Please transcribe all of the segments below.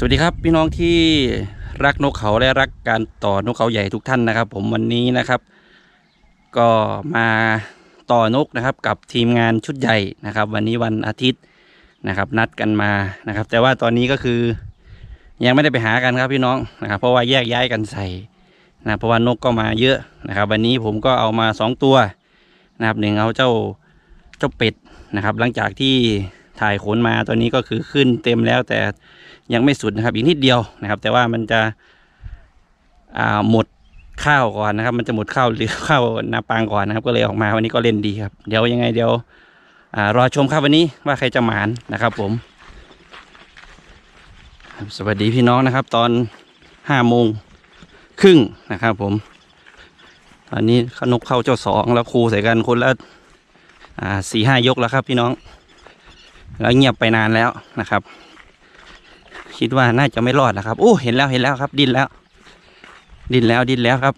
สวัสดีครับพี่น้องที่รักนกเขาและรักการต่อนกเขาใหญ่ทุกท่านนะครับ ผมวันนี้นะครับ ก็มาต่อนกนะครับกับทีมงานชุดใหญ่นะครับ วันนี้วันอาทิตย์นะครับ นัดกันมานะครับ แต่ว่าตอนนี้ก็คือยังไม่ได้ไปหากันครับพี่น้องนะครับ เพราะว่าแยกย้ายกันใส่นะเพราะว่านกก็มาเยอะนะครับ วันนี้ผมก็เอามาสองตัวนะครับหนึ่งเอาเจ้าเจ้าเป็ดนะครับ หลังจากที่ถ่ายขนมาตอนนี้ก็คือขึ้นเต็มแล้วแต่ ยังไม่สุดนะครับ อีกนิดเดียวนะครับ แต่ว่ามันจะหมดข้าวก่อนนะครับ มันจะหมดข้าวหรือข้าวนาปางก่อนนะครับ ก็เลยออกมาวันนี้ก็เล่นดีครับ เดี๋ยวยังไงเดี๋ยวอรอชมครับวันนี้ว่าใครจะหมานนะครับ ผม สวัสดีพี่น้องนะครับ ตอนห้าโมงครึ่งนะครับ ผม ตอนนี้ขนกเข้าเจ้าสองแล้วครูใส่กันคนละสี่ห้ายกแล้วครับ พี่น้อง แล้วเงียบไปนานแล้วนะครับ คิดว่าน่าจะไม่รอดนะครับโอ้เห็นแล้วเห็นแล้วครับ ดิ้นแล้ว ดิ้นแล้วดิ้นแล้วครับ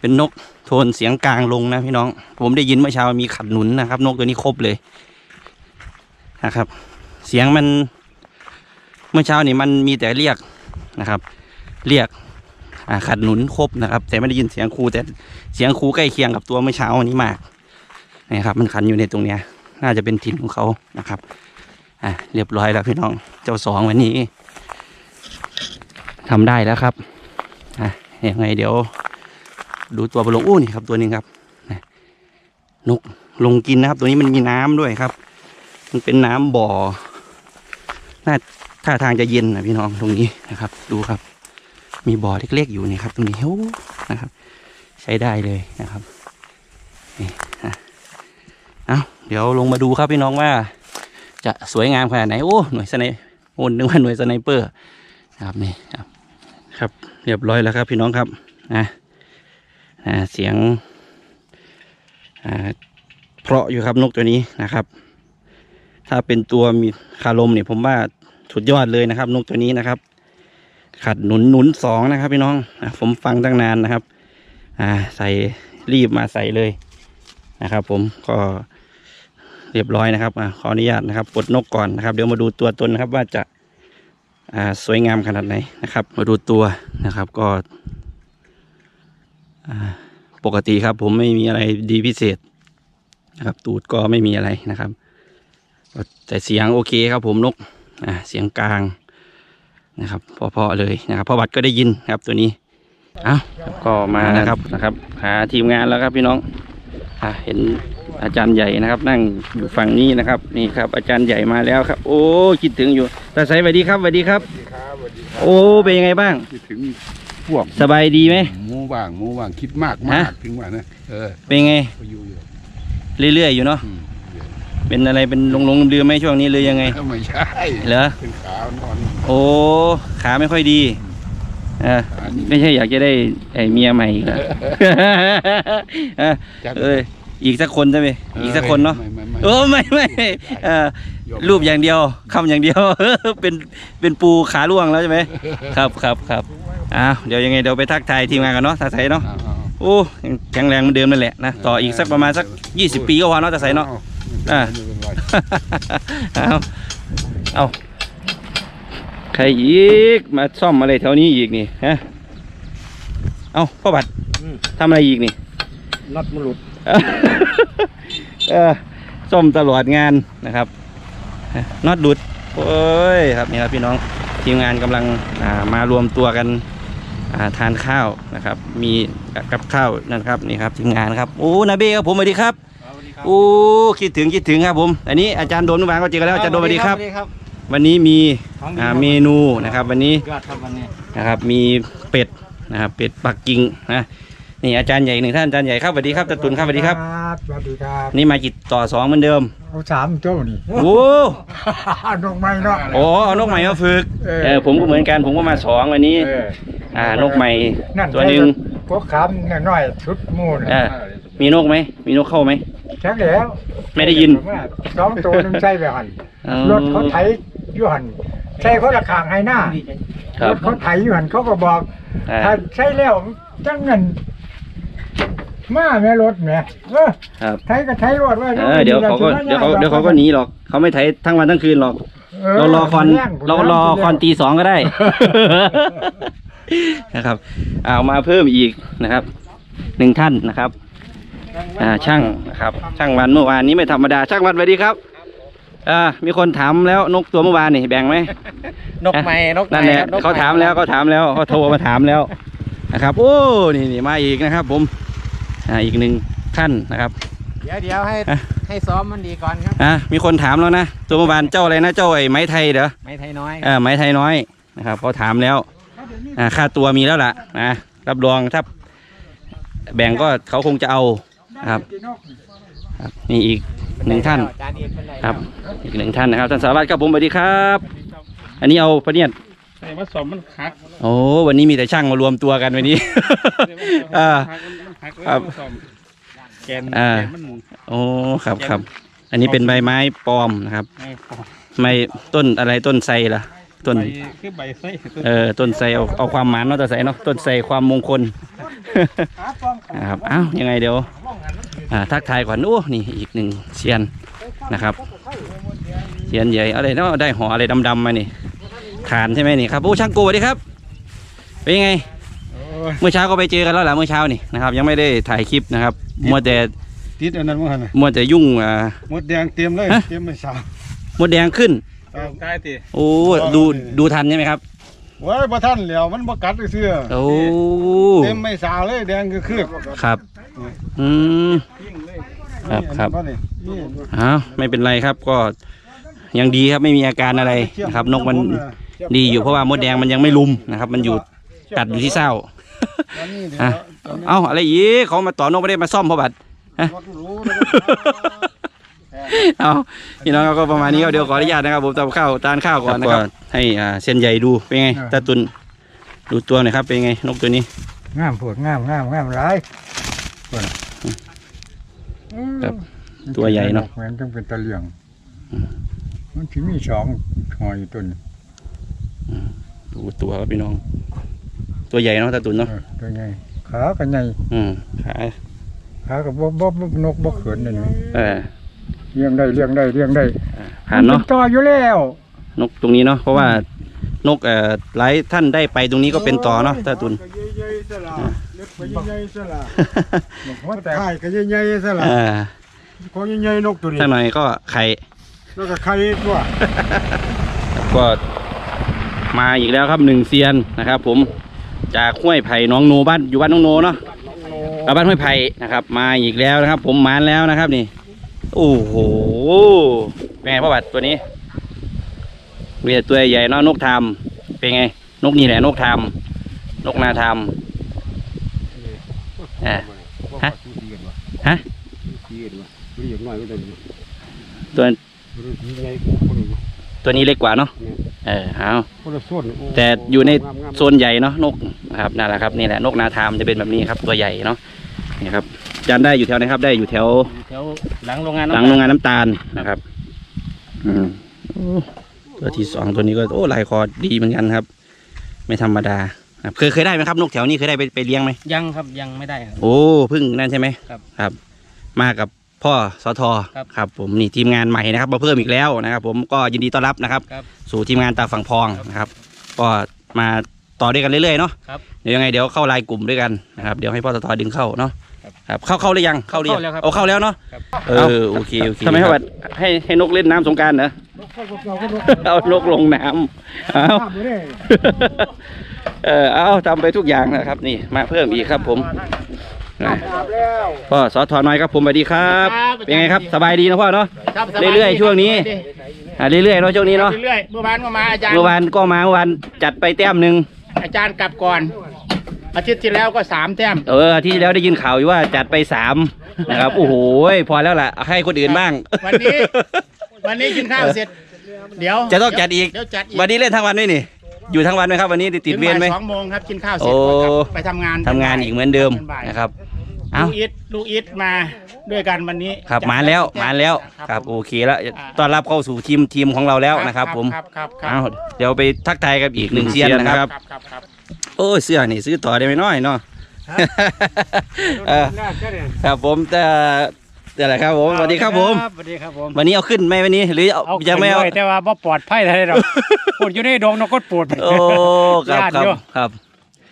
เป็นนกโทนเสียงกลางลงนะพี่น้อง ผมได้ยินเมื่อเช้ามีขัดหนุนนะครับ นกตัวนี้ครบเลยนะครับ เสียงมันเมื่อเช้านี่มันมีแต่เรียกนะครับ เรียกขัดหนุนครบนะครับ แต่ไม่ได้ยินเสียงครูแต่เสียงครูใกล้เคียงกับตัวเมื่อเช้านี้มากนะครับ มันขันอยู่ในตรงเนี้ย น่าจะเป็นถิ่นของเขานะครับ อะเรียบร้อยแล้วพี่น้อง เจ้าสองวันนี้ทำได้แล้วครับอะยังไงเดี๋ยว ดูตัวบลงอู้นี่ครับตัวนึงครับนกลงกินนะครับ ตัวนี้มันมีน้ำด้วยครับ มันเป็นน้ำบ่อน่าท่าทางจะเย็นนะพี่น้องตรงนี้นะครับ ดูครับ มีบ่อเล็กๆอยู่นี่ครับ ตรงนี้โอ้นะครับ ใช้ได้เลยนะครับนี่อะเอาเดี๋ยวลงมาดูครับพี่น้องว่า จะสวยงามขนาดไหนโอ้หน่วยสไนโอ้นึกว่าหน่วยสไนเปอร์นะครับนี่ครับครับเรียบร้อยแล้วครับพี่น้องครับนะอ่าเสียงอ่าเพราะอยู่ครับนกตัวนี้นะครับ ถ้าเป็นตัวมีคาลมเนี่ยผมว่าสุดยอดเลยนะครับ นกตัวนี้นะครับ ขัดหนุนหนุนสองนะครับ พี่น้องผมฟังตั้งนานนะครับ อ่าใส่รีบมาใส่เลยนะครับ ผมก็ เรียบร้อยนะครับอขออนุญาตนะครับปลดนกก่อนนะครับ เดี๋ยวมาดูตัวตนนะครับว่าจะาสวยงามขนาดไหนนะครับ มาดูตัวนะครับก็ปกติครับ ผมไม่มีอะไรดีพิเศษนะครับ ตูดก็ไม่มีอะไรนะครับ แต่เสียงโอเคครับ ผมนกเสียงกลางนะครับพอๆเลยนะครับพอวัดก็ได้ยินครับตัวนี้เอ้าก็มานะครับนะครับ หาทีมงานแล้วครับพี่น้องอเห็น อาจารย์ใหญ่นะครับ นั่งอยู่ฝั่งนี้นะครับ นี่ครับ อาจารย์ใหญ่มาแล้วครับ โอ้คิดถึงอยู่ตาใสสวัสดีครับสวัสดีครับครับสวัสดีครับโอ้เป็นยังไงบ้าง คิดถึงพวกสบายดีไหมหมูบ้างหมูบ้างคิดมากฮะมากถึงว่านะเออเป็นไงไปอยู่อยู่เรื่อยๆอยู่เนาะอืมเป็นอะไรเป็นลงลงๆเรือไหมช่วงนี้หรือยังไงเออไม่ใช่เหรอเป็นขาวนอนโอ้ขาไม่ค่อยดีเออขานี่ไม่ใช่อยากจะได้ไอ้เมียใหม่อีกเหรอเออจัดเอ้ย อีกสักคนใช่ไหมอีกสักคนเนาะไม่ไม่ไม่โอ้ไม่ไม่เออยอมรูปอย่างเดียวคำอย่างเดียวเป็นเป็นปูขาล่วงแล้วใช่ไหมครับครับครับอ้าวเดี๋ยวยังไงเดี๋ยวไปทักทายทีมงานกันเนาะตาใสเนาะเอาเอาโอ้ยังแข็งแรงเหมือนเดิมนั่นแหละนะต่ออีกสักประมาณสัก 20 ปีก็พอเนาะตาใสเนาะอ่าไม่เป็นไรเอาเอาใครอีกมาซ่อมอะไรแถวนี้อีกนี่ฮะเอาพ่อบัตรทำอะไรอีกนี่น็อตมันหลุด เออส้มตลอดงานนะครับน็อตดุดโอ้ยครับนี่ครับพี่น้องทีมงานกำลังอ่ามารวมตัวกันอ่าทานข้าวนะครับ มีกับข้าวนะครับนี่ครับทีมงานครับโอ้นาเบ้ครับผมสวัสดีครับโอ้คิดถึงคิดถึงครับผม อันนี้อาจารย์โดมนุบาลก็เจอกันแล้วอาจารย์โดมสวัสดีครับสวัสดีครับวันนี้มีอ่าเมนูนะครับวันนี้ยอดครับ วันนี้นะครับมีเป็ดนะครับเป็ดปักกิ่งนะ นี่อาจารย์ใหญ่หนึ่งท่านอาจารย์ใหญ่ครับสวัสดีครับตาตุนครับสวัสดีครับ สวัสดีครับนี่มาจิตต่อสองเหมือนเดิม เอาสามเจ้านี่ โอ้นกไม้เนาะโอ้เอานกใหม่มาฝึกเออเออผมก็เหมือนกันผมก็มาสองวันนี้ เอออ่านกใหม่นั่นตัวหนึ่งพวกคำน้อยๆชุดหมูนเออมีนกไหมมีนกเข้าไหมแข็งแล้วไม่ได้ยินสองตัวหนึงใส่ไปหันอ๋อรถเขาไถอยู่หันใส่เขาละขางให้หน้าครัรบถเขาไถอยู่หันเขาก็บอก อ่าถ้าใช้แล้วจังเงิน มาแม่รถแม่เออครับไถก็ไถรถไว้เออเดี๋ยวเขาก็เดี๋ยวเขาเดี๋ยวเขาก็หนีหรอก เขาไม่ไถทั้งวันทั้งคืนหรอก เรารอคอนเรารอคอนตีสองก็ได้ นะครับเอามาเพิ่มอีกนะครับหนึ่งท่านนะครับ อ่าช่างนะครับ ช่างวันเมื่อวานนี้ไม่ธรรมดาช่างวันสวัสดีครับอ่ามีคนถามแล้วนกตัวเมื่อวานนี่แบ่งไหมนกไม้นกนั่นแหละเขาถามแล้วเขาถามแล้วเขาโทรมาถามแล้วนะครับ โอ้นี่นี่มาอีกนะครับ ผม อ่าอีกหนึ่งท่านนะครับ เดี๋ยวเดี๋ยวให้อะ ให้ซ้อมมันดีก่อนครับ อะมีคนถามแล้วนะตัวเมื่อวานเจ้าอะไรนะเจ้าไอ้ไม้ไทยเด้อไม้ไทยน้อยอ่าไม้ไทยน้อยนะครับเขาถามแล้วอ่าค่าตัวมีแล้วล่ะนะรับรองถ้าแบ่งก็เขาคงจะเอาครับครับนี่อีกหนึ่งท่าน จานเอกเป็นไรครับ อีกหนึ่งท่านนะครับท่านสารวัตรครับผมสวัสดีครับ อันนี้เอาพะเนียดใส่มาสอมมันคักโอ้วันนี้มีแต่ช่างมารวมตัวกันวันนี้ อ่า มันคักครับมันสอมแกนอ่า แกนมันโอ้ครับครับอันนี้เป็นใบไม้ปลอมนะครับไม่พอไม้ต้นอะไรต้นไทรล่ะต้น ใบคือใบไส้ต้นเออต้นไทรเอาเอาความหมานเนาะต้นไทรเนาะต้นไทรความมงคล นะครับเอ้ายังไงเดี๋ยวอ่าทักทายก่อนโอ้นี่อีกหนึ่งเซียนนะครับเซียนใหญ่อะไรเนาะได้ห่ออะไรดำๆมานี่ฐานใช่ไหมนี่ครับโอ้ช่างโกสวัสดีครับเป็นยังไงโอ้ย เมื่อเช้าก็ไปเจอกันแล้วแหละเมื่อเช้านี่นะครับ ยังไม่ได้ถ่ายคลิปนะครับมัวแต่ติดอันนั้นมั้งน่ะมัวแต่ยุ่งอ่าหมดแดงเตรียมเลยฮะเตรียมไม่สาวมดแดงขึ้นเอาใกล้ตีโอ้ดูดูทันใช่ไหมครับไว้ยบ่ทันแล้วมันบ่กัดเสื้อโอ้เต็มไม่สาวเลยแดงคือคือครับอืมยิ่งเลยครับครับนี่นี่อ้าวไม่เป็นไรครับก็ยังดีครับไม่มีอาการอะไรนะครับ นกมันดีอยู่เพราะว่ามดแดงมันยังไม่ลุมนะครับ มันอยู่กัดอยู่ที่เศร้า อันนี้เดี๋ยวอะเอ้าอะไรอีกเขามาต่อนกไม่ได้มาซ่อมเพราะบัตรรถรู้นะเอาพี่น้องก็ประมาณนี้ครับเดี๋ยวขออนุญาตนะครับผมทำข้าวทานข้าวก่อนนะครับให้อ่าเส้นใหญ่ดูเป็นไงตาตุนดูตัวหน่อยครับเป็นไงนกตัวนี้งามโผดงามงามงามร้ายครับตัวใหญ่เนาะเหมือนต้องเป็นตะเลียง มันถึงมีสองหอยตัวนี้ดูตัวครับพี่น้อง ตัวใหญ่เนาะตาตุนเนาะเออตัวใหญ่ขากันใหญ่อืมขาขากับบ่บ่บ่นกบ่เขินนั่นนี่เออเลี้ยงได้เลี้ยงได้เลี้ยงได้ผ่านเนาะมัป็ต่ออยู่แล้ว นกตรงนี้เนาะเพราะว่านกเอ่อหลายท่านได้ไปตรงนี้ก็เป็นต่อเนาะตาตุนใหญ่ๆซะล่ะเล็กไปใหญ่ๆซะล่ะหัวแตกถ่ายก็ใหญ่ๆซะล่ะเออของใหญ่ๆนกตัวนี้ถ้าหน่อยก็ไข่แล้วก็ไข่ตัวก็มาอีกแล้วครับหนึ่งเซียนนะครับผม จากห้วยไผ่หน้องโนบ้านอยู่บ้านน้องโนเนาะเอาบ้านห้วยไผ่นะครับ มาอีกแล้วนะครับ ผมมานแล้วนะครับนี่โอ้โหเป็นไงพ่อบัตรตัวนี้เวียตัวใหญ่เนาะนกทามเป็นไง นกนี่แหละนกทามนกนาทามอ่าฮะฮะตัว ตัวนี้เล็กกว่าเนาะเออเอาแต่อยู่ในโซนใหญ่เนาะนกนะครับนั่นแหละครับนี่แหละนกนาทามจะเป็นแบบนี้ครับตัวใหญ่เนาะนี่ครับจานได้อยู่แถวไหนครับ ได้อยู่แถวแถวหลังโรงงานหลังโรงงานน้ำตาลนะครับอืมโอ้ตัวที่สองตัวนี้ก็โอ้ลายคอดีเหมือนกันครับ ไม่ธรรมดาครับเคยเคยได้ไหมครับนกแถวนี้เคยได้ไปไปเลี้ยงไหม ยังครับยังไม่ได้ครับ โอ้เพึ่งนั่นใช่ไหมครับครับมากับ พ่อสทครับครับผมนี่ทีมงานใหม่นะครับมาเพิ่มอีกแล้วนะครับ ผมก็ยินดีต้อนรับนะครับ ครับ สู่ทีมงานตาฝั่งพองนะครับ ก็มาต่อด้วยกันเรื่อยๆเนาะครับเดี๋ยวยังไงเดี๋ยวเข้าไลน์กลุ่มด้วยกันนะครับเดี๋ยวให้พ่อสทดึงเข้าเนาะครับครับเข้าเข้าหรือยังเข้าหรือยังเข้าแล้วครับ เอาเข้าแล้วเนาะครับเออโอเคโอเคทำไมครับให้ให้นกเล่นน้ำสงกรารเหรอเอานกลงน้ำเอาเออเอาทำไปทุกอย่างนะครับนี่มาเพิ่มอีกครับผมนะ พ่อสอทอน้อยครับผมสวัสดีครับครับ เป็นไงครับสบายดีนะพ่อเนาะครับสบาเรื่อยๆช่วงนี้อ่าเรื่อยๆเนาะช่วงนี้เนาะเรื่อยๆเมื่อวานก็มาอาจารย์เมื่อวานก็มาเมื่อวานจัดไปแต้มหนึ่งอาจารย์กลับก่อนอาทิตย์ที่แล้วก็สามแต้มเอออาที่แล้วได้ยินข่าวอยู่ว่าจัดไปสามนะครับโอ้โหพอแล้วล่ะเอาให้คนอื่นบ้าง วันนี้ วันนี้กินข้าวเสร็จ เดี๋ยวจะต้องจัดอีกเดี๋ยวจัดอีกวันนี้เล่นทั้งวันไหมนี่อยู่ทั้งวันไหมครับวันนี้ติดเวรไหมถึงบ่ายสองโมงครับกินข้าวเสร็จโอ้ก็กลับไปทำงานทำงานอีกเหมือนเดิมป็บ่ายนะครับลู เอ้ากอิทลูกอิทมาด้วยกันวันนี้ครับจัดมาแล้วต้มาแล้วครับครับผมโอเคแล้วต้อนรับเข้าสู่ทีมทีมของเราแล้วนะครับ ผมครับครับครัเอาบเดี๋ยวไปทักทายกับอีกหนึ่งเซียนนะครับครับครับครับโอ้ยเสื้อนี่ซื้อต่อได้ไหมน้อยเนาะเออครับผมแต่เดี๋ยวแหละครับผมสวัสดีครับผมสวัสดีครับผมวันนี้เอาขึ้นไหมวันนี้หรือเอาเอายังไม่เอาขึ้นว้แต่ว่าบ่ปลอดภัยเท่าไหร่หรอกปวดอยู่ในดงนกกดปวดโอ้ครับญาติครับอยู่ครับ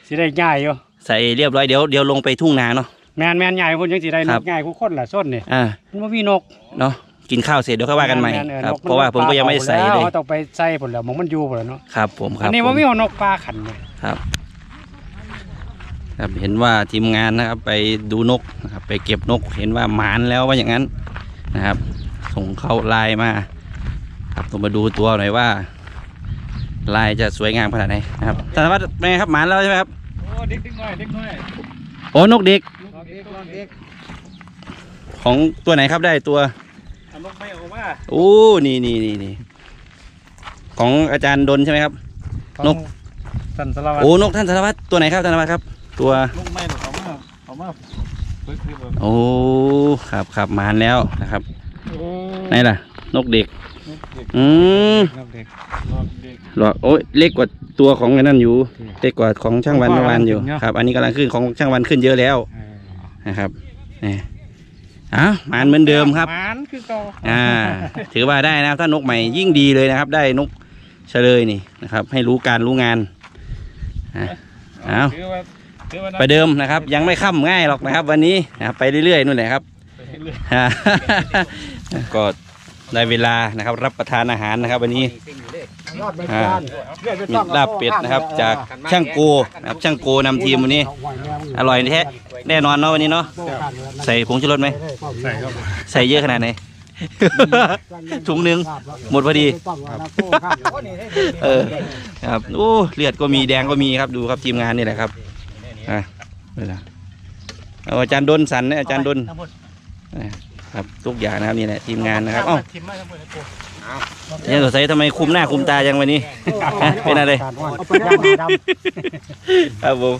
สิได้ง่ายอยู่ใส่เรียบร้อยเดี๋ยวเดี๋ยวลงไปทุ่งนาเนาะ แมนแมนใหญ่คนยังสิได้นครักบง่ายกูคนละส้นนี่อ่ามันบ่มีนกเนาะกินข้าวเสร็จเดี๋ยวค่อยว่ากันใหม่แๆออครับนกนเพราะว่าผมก็ยังไม่ได้ใส่ปาเลยอาต้องไปใส่ผลแล้วมองมันอยู่ผลแล้วเนาะครับผมครัอับนนี้ผบ่มมีเอานกปลาขันเลยครับครับเห็นว่าทีมงานนะครับไปดูนกนะครับไปเก็บนกเห็นว่าหมานแล้วว่าอย่างนั้นนะครับ ส่งเข้าไลน์มา ครับต้องมาดูตัวหน่อยว่า ลายจะสวยงามขนาดไหนนะครับธนวัฒน์เป็นไงครับหมานแล้วใช่ไหมครับโอ้เด็กน้อยเด็กน้อยโอ้นกเด็ก นกเด็กนกเด็กของตัวไหนครับได้ตัวเอานกไม่ออกมาโอ้นี่นี่นี่นี่ของอาจารย์ดนใช่ไหมครับ นกสันสารวัตรโอ้นกท่านธนวัฒน์ตัวไหนครับธนวัฒน์ครับ ตัวนกไม่หรอกเอามาเอามาเพิ่นคือแบบโอ้ครับครับหมานแล้วนะครับโอ้ไหนล่ะ นกเด็กนกเด็กอืมนกเด็กนกเด็กหรอโอ้ยเล็กกว่าตัวของไอ้นั่นอยู่อืมเล็กกว่าของช่างวันของเมื่อวานอยู่ของช่างวันครับ อันนี้กำลังขึ้นของช่างวันขึ้นเยอะแล้วเออ นะครับนี่อ้าวหมานเหมือนเดิมครับหมานคือเก่าอ่า ถือว่าได้นะครับถ้านกใหม่ยิ่งดีเลยนะครับ ได้นกเฉลยนี่นะครับ ให้รู้การรู้งานอะเอาถือว่าถือว่าไปเดิมนะครับ ยังไม่ค่ำง่ายหรอกนะครับ วันนี้นะครับไปเรื่อยๆนู่นแหละครับฮะก็ได้เวลานะครับ รับประทานอาหารนะครับ วันนี้ย อดใบอ่าจานเรียกไปมีตั้งลาบเป็ดนะครับ จากช่างโกนะครับช่างโกนำทีมวันนี้ อร่อยแท้แน่นอนเนาะวันนี้เนาะใส่ผงชูรสไหมใส่ครับใส่เยอะขนาดไหน ถุงหนึ่งหมดพอดีเออครับโอ้เลือดก็มีแดงก็มีครับดูครับทีมงานนี่แหละครับอะนี่นะเอาอาจารย์ดนสันนะอาจารย์ดนนะครับทุกอย่างนะครับนี่แหละทีมงานนะครับเอ้า เนี่ยสงสัยทำไมคุมหน้าคุมตาจังวันนี้ฮะเป็นอะไรเอาไปย่างดำครับผม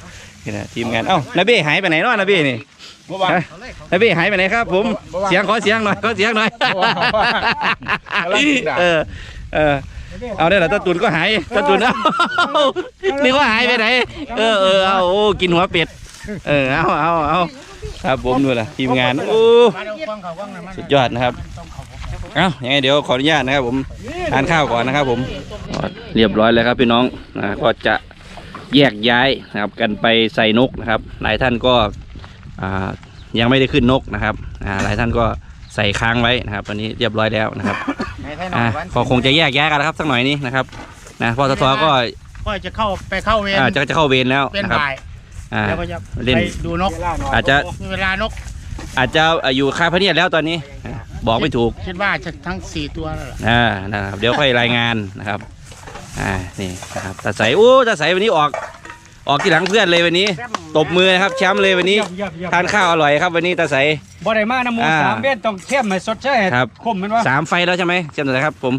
นี่นะทีมงาน เอ้านาเบ้หายไปไหนเนาะนาเบ้นี่ฮะนาเบ้หายไปไหนครับผม เสียงขอเสียงหน่อยขอเสียงหน่อย เออ เออเอาได้เหรอตาตุนก็หายตาตุนเอ้านี่ก็หายไปไหน เออเออเอาโอ้กินหัวเป็ด เออ เอาเอาเอาครับผมดูล่ะทีมงาน โอ้ สุดยอดนะครับ เอ้ายังไงเดี๋ยวขออนุญาตนะครับผมทานข้าวก่อนนะครับผมเรียบร้อยแล้วครับพี่น้องนะก็จะแยกย้ายนะครับกันไปใส่นกนะครับ หลายท่านก็อ่ายังไม่ได้ขึ้นนกนะครับอ่าหลายท่านก็ใส่ค้างไว้นะครับตอนนี้เรียบร้อยแล้วนะครับอ่าก็คงจะแยกย้ายกันแล้วครับสักหน่อยนี้นะครับนะพอสทก็ก็จะเข้าไปเข้าเวรอ่าจะจะเข้าเวรแล้วเป็นนะครับบ่ายอ่าแล้วก็จะเล่นไปดูนกอาจจะมีเวลานก อาจจะอยู่ค่ายพระเนียดแล้วตอนนี้อ่าบอกไม่ถูกคิดว่าจะทั้งสี่ตัวแล้วเหรออ่านะครับเดี๋ยวค่อยรายงานนะครับอ่านี่นะครับตาใสโอ้ตาใสวันนี้ออก ออกที่หลังเพื่อนเลยวันนี้ ตบมือนะครับแชมป์เลยวันนี้เยี่ยมเยี่ยมทานข้าวอร่อยครับ วันนี้ตาใสบ่ได้มาน้ำหมูอ่าสามเบ็ดต้องเข้มให้สดใช่ครับคมแมันว่าสามไฟแล้วใช่ไหมจำได้ครับ ผม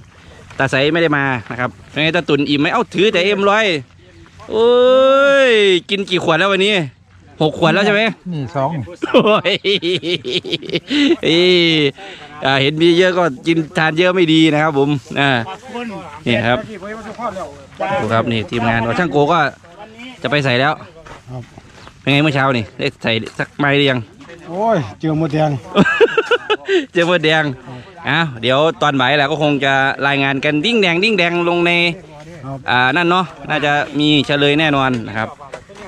ตาใสไม่ได้มานะครับเป็นไงตาตุนอิ่มไหมเอ้าถือแต่เอ็มร้อยโอ้ยกินกี่ขวดแล้ววันนี้ หกขวดแล้วใช่ไหมนี่สองโอ้ยเอ้ยอ่าเห็นมีเยอะก็กินทานเยอะไม่ดีนะครับ ผมอ่านี่ครับดูครับนี่ทีมงานว่าช่างโกก็จะไปใส่แล้วเป็นไงเมื่อเช้านี่ได้ใส่สักไม้หรือยังโอ้ยเจอหมดแดง เจอมดแดงอ้าวเดี๋ยวตอนบ่ายแหละก็คงจะรายงานกันดิ้งแดงดิ้งแดงลงในอ่านั่นเนาะน่าจะมีเฉลยแน่นอนนะครับ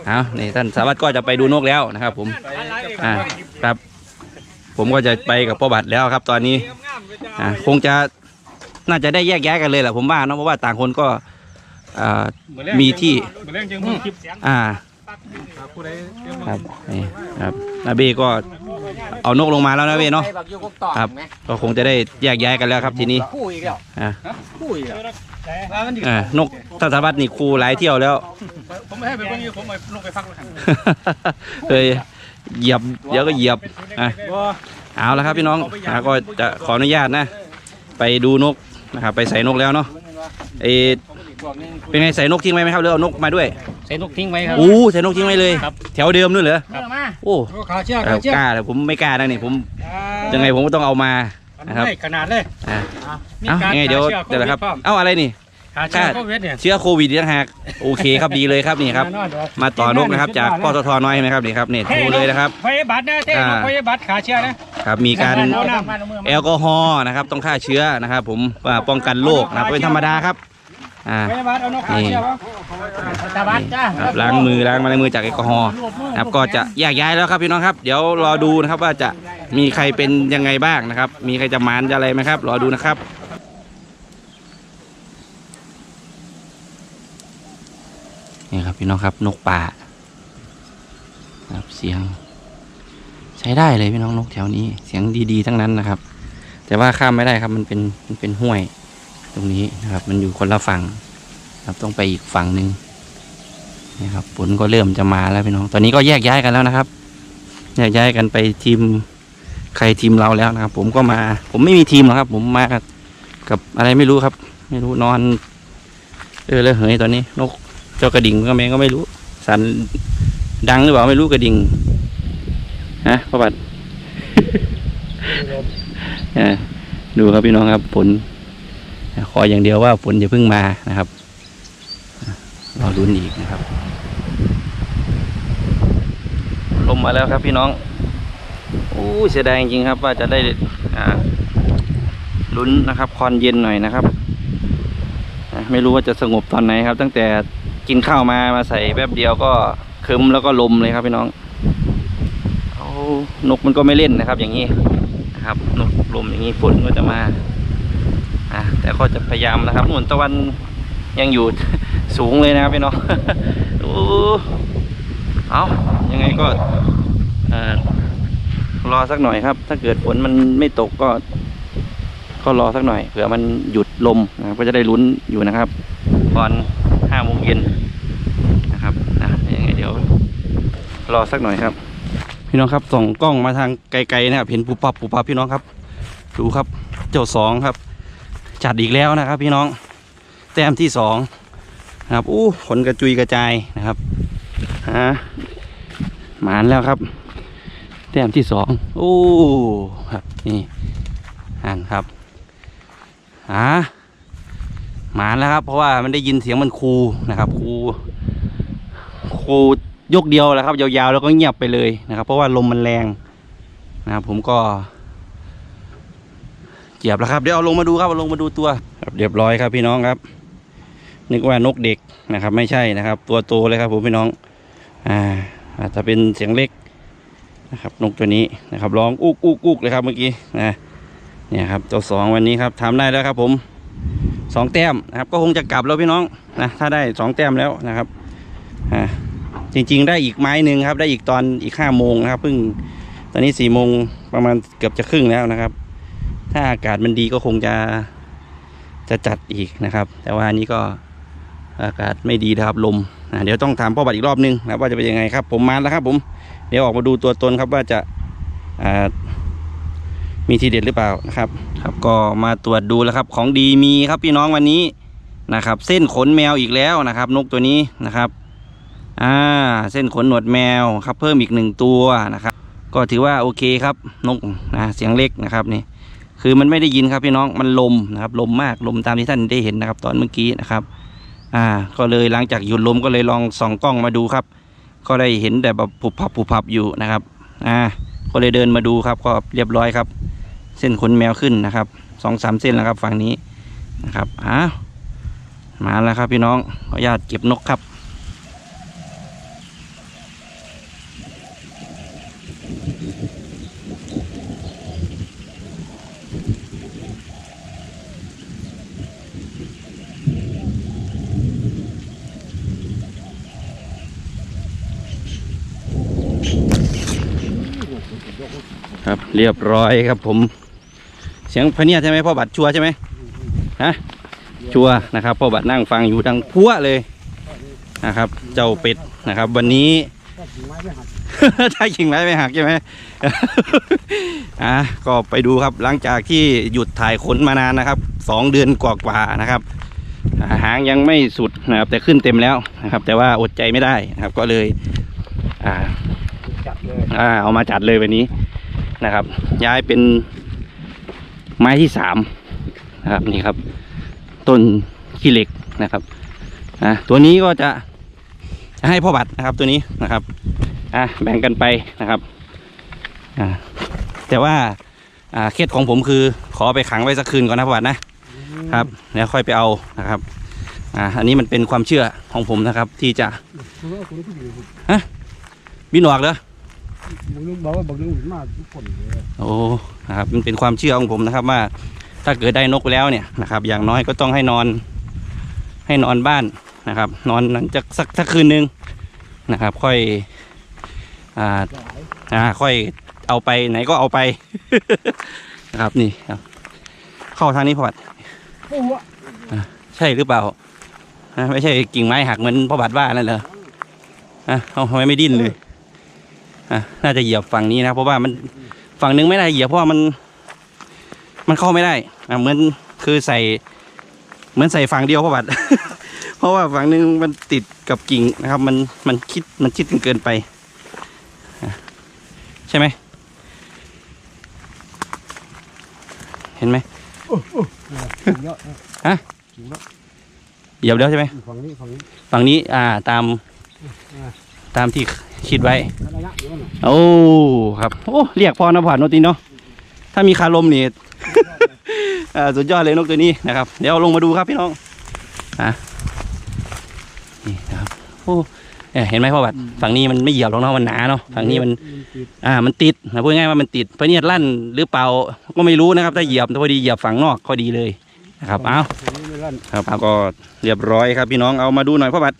เอานี่ท่านสารวัตรก็จะไปดูนกแล้วนะครับ ผมอ่าครับ ผมก็จะไปกับพ่อบัตรแล้วครับ ตอนนี้อ่าคงจะน่าจะได้แยกย้ายกันเลยแหละผมว่าเนาะเพราะว่าต่างคนก็อ่ามีที่เรื่องจึงมีคลิปเสียงอ่าครับนี่ครับนาเบก็เอานกลงมาแล้วนะเบ้เนาะครับก็คงจะได้แยกย้ายกันแล้วครับทีนี้คู่อีกแล้วอ่าคู่อีกแล้ว อ่านกท่านสารวัตรนี่ครูหลายเที่ยวแล้ว ผมไม่ให้ไปเบิ่งอยู่ผมไปลงไปฟังเลยเฮ้ยเหยียบเดี๋ยวก็เหยียบอะเอาละครับพี่น้องอะก็จะขออนุญาตนะ ไปดูนกนะครับไปใส่นกแล้วเนาะเออเป็นไงใส่นกทิ้งไว้ไหมครับหรือเอานกมาด้วยใส่นกทิ้งไว้ครับอู้ใส่นกทิ้งไว้เลยครับแถวเดิมนู่นเหรอเมื่อมาโอ้ขาเชือกเอาขาเชือกกล้าแต่ผมไม่กล้านะนี่ผมยังไงผมก็ต้องเอามา นะครับไม่ขนาดเลยอะมีเอ้าการยังไงเดี๋ยวขาชือกเดี๋ยวนะครับพร้อมเอ้าอะไรนี่หาเชื้อโควิดเนี่ยเชื้อโควิดต่างหากโอเคครับดีเลยครับนี่ครับ มาต่อนกนะครับ จากปตทน้อยใช่ไหมครับนี่ครับเนี่ยดูเลยนะครับไฟบัตรนะเท่อ่าไฟบัตรขาเชื้อนะครับมีการเอาน้ำแอลกอฮอล์นะครับต้องฆ่าเชื้อนะครับ ผมว่าป้องกันโรคนะครับเป็นธรรมดาครับอ่าไฟบัตรเอานกขาเชื้อวะตาบัดจ้าครับล้างมือล้างมาในมือจากแอลกอฮอล์นะครับก็จะแยกย้ายแล้วครับพี่น้องครับ เดี๋ยวรอดูนะครับว่าจะ มีใครเป็นยังไงบ้างนะครับ มีใครจะมานจะอะไรไหมครับรอดูนะครับนี่ครับพี่น้องครับนกป่าครับเสียง ใช้ได้เลยพี่น้องนกแถวนี้ เสียงดีๆทั้งนั้นนะครับ แต่ว่าข้ามไม่ได้ครับมันเป็นมันเป็นห้วย ตรงนี้นะครับ มันอยู่คนละฝั่งครับต้องไปอีกฝั่งหนึ่งนี่ครับฝนก็เริ่มจะมาแล้วพี่น้อง ตอนนี้ก็แยกย้ายกันแล้วนะครับแยกย้ายกันไปทีม ใครทีมเราแล้วนะครับ ผมก็มา ผมไม่มีทีมหรอกครับ ผมมากับกับอะไรไม่รู้ครับ ไม่รู้นอน เออแล้วเหยตอนนี้ นกเจ้ากระดิ่งก็แมงก็ไม่รู้สันดังหรือเปล่าไม่รู้กระดิ่งฮะพ่อบัตรเออดูครับพี่น้องครับฝนขออย่างเดียวว่าฝนจะเพิ่งมานะครับรอรุ้นอีกนะครับลมมาแล้วครับพี่น้อง อ้เสียดายจริงครับว่าจะได้ลุ้นนะครับคอนเย็นหน่อยนะครับ ไม่รู้ว่าจะสงบตอนไหนครับ ตั้งแต่กินข้าวมามาใส่แป๊บเดียวก็คึมแล้วก็ลมเลยครับพี่น้องอนกมันก็ไม่เล่นนะครับ อย่างนี้นะครับนกลมอย่างนี้ฝนก็จะมาอะแต่ก็จะพยายามนะครับนุ่นตะวันยังอยู่สูงเลยนะครับพี่น้องโอ้เอายังไงก็อ่อ รอสักหน่อยครับ ถ้าเกิดฝนมันไม่ตกก็ ก็รอสักหน่อยเผื่อมันหยุดลมนะครับก็จะได้ลุ้นอยู่นะครับตอนห้าโมงเย็นนะครับนะยังไงเดี๋ยว รอสักหน่อยครับ พี่น้องครับส่องกล้องมาทางไกลๆนะครับเห็นปูปับปูปับพี่น้องครับ ดูครับเจ้าสองครับ จัดอีกแล้วนะครับ พี่น้อง แต้มที่สองนะครับอู้ขนกระจุยกระจายนะครับฮะหมานแล้วครับ แต้มที่สองโอ้ครับนี่อ่านครับฮะหมานแล้วครับ เพราะว่ามันได้ยินเสียงมันคูนะครับคูคูยกเดียวแหละครับ ยาวๆแล้วก็เงียบไปเลยนะครับ เพราะว่าลมมันแรงนะครับผมก็เกียบแล้วครับเดี๋ยวเอาลงมาดูครับเอาลงมาดูตัวครับเรียบร้อยครับพี่น้องครับนึกว่านกเด็กนะครับ ไม่ใช่นะครับ ตัวโตเลยครับผมพี่น้อง อ่า อาจจะเป็นเสียงเล็ก นะครับนกตัวนี้นะครับร้องอุกอุกอุกเลยครับเมื่อกี้นะเนี่ยครับตัวสองวันนี้ครับทำได้แล้วครับ ผมสองแต้มนะครับก็คงจะกลับแล้วพี่น้องนะถ้าได้สองแต้มแล้วนะครับอ่าจริง ๆ ได้อีกไม้หนึ่งครับ ได้อีกตอนอีกห้าโมงนะครับเพิ่งตอนนี้สี่โมงประมาณเกือบจะครึ่งแล้วนะครับ ถ้าอากาศมันดีก็คงจะจะจัดอีกนะครับ แต่ว่าอันนี้ก็อากาศไม่ดีนะครับลมอะเดี๋ยวต้องถามพ่อบัตรอีกรอบนึงนะว่าจะเป็นยังไงครับ ผมมาแล้วครับผม เดี๋ยวออกมาดูตัวตนครับว่าจะามีทีเด็ดหรือเปล่านะครับ ครับก็มาตรวจดูแล้วครับ ของดีมีครับพี่น้องวันนี้นะครับ เส้นขนแมวอีกแล้วนะครับ นกตัวนี้นะครับอ่าเส้นขนหนวดแมวครับ เพิ่มอีกหนึ่งตัวนะครับ ก็ถือว่าโอเคครับนกนะเสียงเล็กนะครับนี่คือมันไม่ได้ยินครับพี่น้องมันลมนะครับ ลมมากลมตามที่ท่านได้เห็นนะครับ ตอนเมื่อกี้นะครับ อ่า ก็เลยหลังจากหยุดลมก็เลยลองส่องกล้องมาดูครับ ก็ได้เห็นแต่แบบผุบพับผุบพับอยู่นะครับ อ่า ก็เลยเดินมาดูครับ ก็เรียบร้อยครับ เส้นขนแมวขึ้นนะครับสองสามเส้นแล้วครับฝั่งนี้นะครับอ้าวมาแล้วครับพี่น้องขออนุญาตเก็บนกครับ ครับ เรียบร้อยครับผม เสียงพะเนียดใช่ไหมพ่อบัตรชัวร์ใช่ไหมฮะชัวร์นะครับพ่อบัตรนั่งฟังอยู่ดังพัวเลยนะครับ เจ้าเป็ดนะครับ วันนี้ถ้ากิ่งไม้ไม่หักใช่ไหมอะก็ไปดูครับหลังจากที่หยุดถ่ายขนมานานนะครับสองเดือนกว่าๆนะครับอ่าหางยังไม่สุดนะครับแต่ขึ้นเต็มแล้วนะครับ แต่ว่าอดใจไม่ได้นะครับ ก็เลย อ่าอ่าเอามาจัดเลยวันนี้ นะครับ ย้ายเป็นไม้ที่สามนะครับนี่ครับ ต้นขี้เหล็กนะครับอะตัวนี้ก็จะให้พ่อบัตรนะครับตัวนี้นะครับอะแบ่งกันไปนะครับอ่าแต่ว่าอ่าเคสของผมคือขอไปขังไว้สักคืนก่อนนะพ่อบัตรนะครับแล้วค่อยไปเอานะครับอ่าอันนี้มันเป็นความเชื่อของผมนะครับ ที่จะฮะบินออกเหรอ บางนึงบอกว่าบางนึงมาทุกคนเลยโอ้นะครับมันเป็นความเชื่อของผมนะครับว่า ถ้าเกิดได้นกไปแล้วเนี่ยนะครับ อย่างน้อยก็ต้องให้นอน ให้นอนบ้านนะครับ นอนนั้นจะสักสักคืนหนึ่งนะครับ ค่อยอ่าอ่าค่อยเอาไปไหนก็เอาไป นะครับนี่ครับ เข้าทางนี้พอบัดโอ้วใช่หรือเปล่าอะไม่ใช่กิ่งไม้หักเหมือนพ่อบัดว่านั่นเหรออะเอาทำไมไม่ดิ้นเลย อะน่าจะเหยียบฝั่งนี้นะ เพราะว่ามันฝั่งหนึงไม่ได้เหยียบเพราะว่ามัน มันเข้าไม่ได้อะเหมือนคือใส่ เหมือนใส่ฝั่งเดียวเพราะบัดเพราะว่าฝั่งหนึงมันติดกับกิ่งนะครับ มันมันคิดมันคิดกันเกินไปใช่ไหมเห็นไหมเยอะเหยียบแล้วใช่ไหมฝั่งนี้ฝั่งนี้ฝั่งนี้อ่าตาม ตามที่คิดไว้ระยะเยอะหน่อยโอ้ครับ โอ้เรียกพอนะผ่านโนตีเนาะถ้ามีคาลมนี่อ่าสุดยอดเลยนกตัวนี้นะครับ เดี๋ยวเอาลงมาดูครับพี่น้องอะนี่นะครับโอ้เอ้ยเห็นไหมพ่อบัดฝั่งนี้มันไม่เหยียบหรอกเนาะมันหนาเนาะฝั่งนี้มัน อ่า มันติดนะพูดง่ายๆว่ามันติดเพราะเนี่ยลั่นหรือเปล่าก็ไม่รู้นะครับถ้าเหยียบพอดีเหยียบฝั่งนอกก็ดีเลยนะครับเอาฝั่งนี้ไม่ลั่นครับเอาก็เรียบร้อยครับพี่น้องเอามาดูหน่อยพ่อบัตร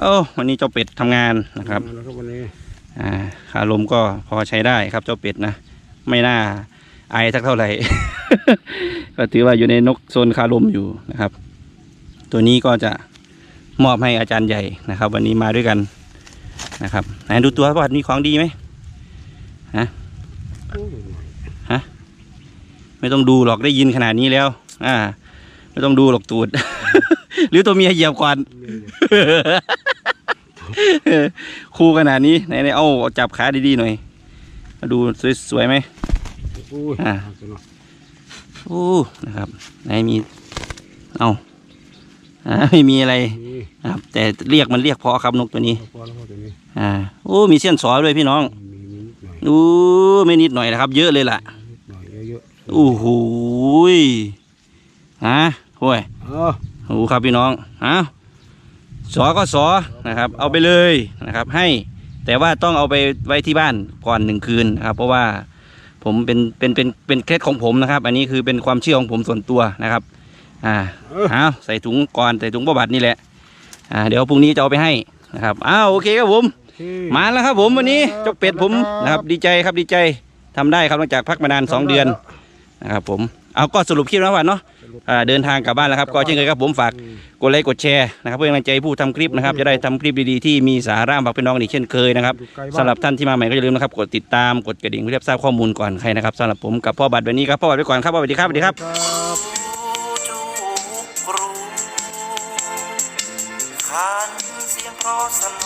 โอ้วันนี้เจ้าเป็ดทำงานนะครับแล้วก็วันนี้อ่าคาลมก็พอใช้ได้ครับเจ้าเป็ดนะ ไม่น่าไอายสักเท่าไหร่ ก็ถือว่าอยู่ในนกโซนคาลมอยู่นะครับ ตัวนี้ก็จะมอบให้อาจารย์ใหญ่นะครับ วันนี้มาด้วยกันนะครับไหนดูตัวพ่อบัตรมีของดีไหมไม่ต้องดูหรอกได้ยินขนาดนี้แล้ว อ่า ไม่ต้องดูหรอกตูด หรือตัวเมียเหยียบก่อน คู่ขนาดนี้ไหนๆเอาจับขาดีๆหน่อยมาดูสวยๆไหมอู้อ่าโอ้นะครับไหนมีเอาอ่าไม่มีอะไรนี่นะครับ แต่เรียกมันเรียกเพอครับนกตัวนี้พอแล้วพอตัวนี้อ่าโอ้มีเส้นสอด้วยพี่น้องมีมีนิดหน่อยอู้ไม่นิดหน่อยนะครับ เยอะเลยล่ะนิดหน่อยเยอะโอ้โหยฮะโอ้ยๆเออโอ้ครับพี่น้องเอา สอก็สอนะครับ เอาไปเลยนะครับ ให้แต่ว่าต้องเอาไปไว้ที่บ้านก่อนหนึ่งคืนนะครับ เพราะว่าผมเป็นเป็นเป็นเป็นเคล็ดของผมนะครับ อันนี้คือเป็นความเชื่อของผมส่วนตัวนะครับ อ่าเอาใส่ถุงก่อนใส่ถุงประบัตินี่แหละอ่าเดี๋ยวพรุ่งนี้จะเอาไปให้นะครับอ้าวโอเคครับผม มาแล้วครับผมวันนี้เจ้าเป็ดผมนะครับ ดีใจครับดีใจทำได้ครับหลังจากพักมานานสองเดือนนะครับผมเอาก็สรุปคลิปแล้ววันเนาะอ่า เดินทางกลับบ้านแล้วครับ ก็เช่นเคยครับผมฝากกดไลค์กดแชร์นะครับเพื่อกำลังใจผู้ทำคลิปนะครับ จะได้ทำคลิปดีๆที่มีสาระฝากพี่น้องอีกเช่นเคยนะครับสำหรับท่านที่มาใหม่ก็อย่าลืมนะครับกดติดตามกดกระดิ่งเพื่อทราบข้อมูลก่อนใครนะครับสำหรับผมกับพ่อบัตรวันนี้ครับพ่อบัตรไปก่อนครับพ่อบัสดีครับสวัสดีครับสนุ